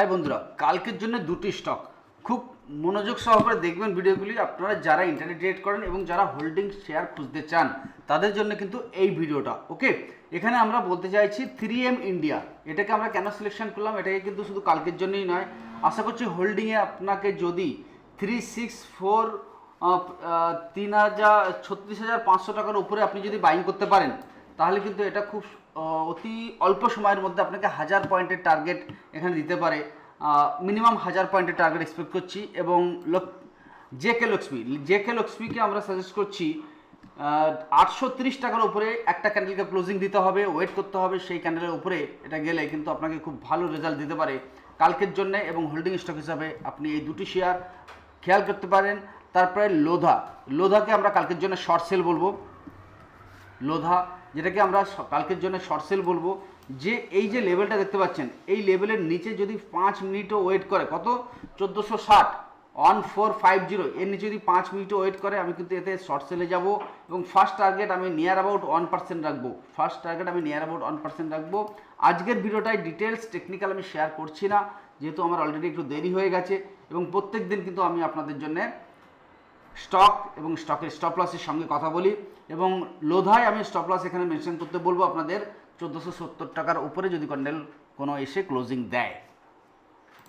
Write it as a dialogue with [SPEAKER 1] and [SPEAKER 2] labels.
[SPEAKER 1] High বন্ধুরা, কালকের জন্য দুটি স্টক খুব মনোযোগ সহকারে দেখবেন ভিডিওগুলি, আপনারা যারা ইন্টারনেট ট্রেড করেন এবং যারা হোল্ডিং শেয়ার খুঁজতে চান, তাদের জন্য কিন্তু এই ভিডিওটা ওকে এখানে আমরা বলতে চাইছি থ্রি এম ইন্ডিয়া এটাকে আমরা কেন সিলেকশন করলাম? এটাকে কিন্তু শুধু কালকের জন্যই নয়। আশা করছি হোল্ডিংয়ে আপনাকে যদি থ্রি সিক্স ফোর তিন হাজার, ছত্রিশ হাজার পাঁচশো টাকার উপরে আপনি যদি বাইং করতে পারেন তাহলে কিন্তু এটা খুব অতি অল্প সময়ের মধ্যে আপনাকে হাজার পয়েন্টের টার্গেট এখানে দিতে পারে। মিনিমাম হাজার পয়েন্টের টার্গেট এক্সপেক্ট করছি এবং লোক J K Lakshmi J K লক্ষ্মীকে আমরা সাজেস্ট করছি আটশো তিরিশ টাকার উপরে একটা ক্যান্ডেলকে ক্লোজিং দিতে হবে ওয়েট করতে হবে, সেই ক্যান্ডেলের উপরে এটা গেলে কিন্তু আপনাকে খুব ভালো রেজাল্ট দিতে পারে। কালকের জন্য এবং হোল্ডিং স্টক হিসাবে আপনি এই দুটি শেয়ার খেয়াল করতে পারেন। তারপরে লোধা, লোধাকে আমরা কালকের জন্য শর্ট সেল বলব। লোধা, যেটাকে আমরা কালকের জন্য শর্ট সেল বলব, যে এই যে লেভেলটা দেখতে পাচ্ছেন, এই লেভেলের নিচে যদি পাঁচ মিনিটও ওয়েট করে, কত? চোদ্দোশো ষাট ওয়ান ফোর ফাইভ জিরো এর নিচে যদি পাঁচ মিনিটও ওয়েট করে, আমি কিন্তু এতে শর্ট সেলে যাব এবং ফার্স্ট টার্গেট আমি নিয়ার অ্যাবাউট ওয়ান পার্সেন্ট রাখব। ফার্স্ট টার্গেট আমি নিয়ার অ্যাবাউট ওয়ান পার্সেন্ট রাখব। আজকের ভিডিওটায় ডিটেলস টেকনিক্যাল আমি শেয়ার করছি না, যেহেতু আমার অলরেডি একটু দেরি হয়ে গেছে এবং প্রত্যেক দিন কিন্তু আমি আপনাদের জন্যে স্টক এবং স্টকের স্টপ লসের সঙ্গে কথা বলি এবং লোধায় আমি স্টপ লস এখানে মেনশন করতে বলব আপনাদের চোদ্দোশো সত্তর টাকার উপরে যদি কন্ডেল কোনো এসে ক্লোজিং দেয়।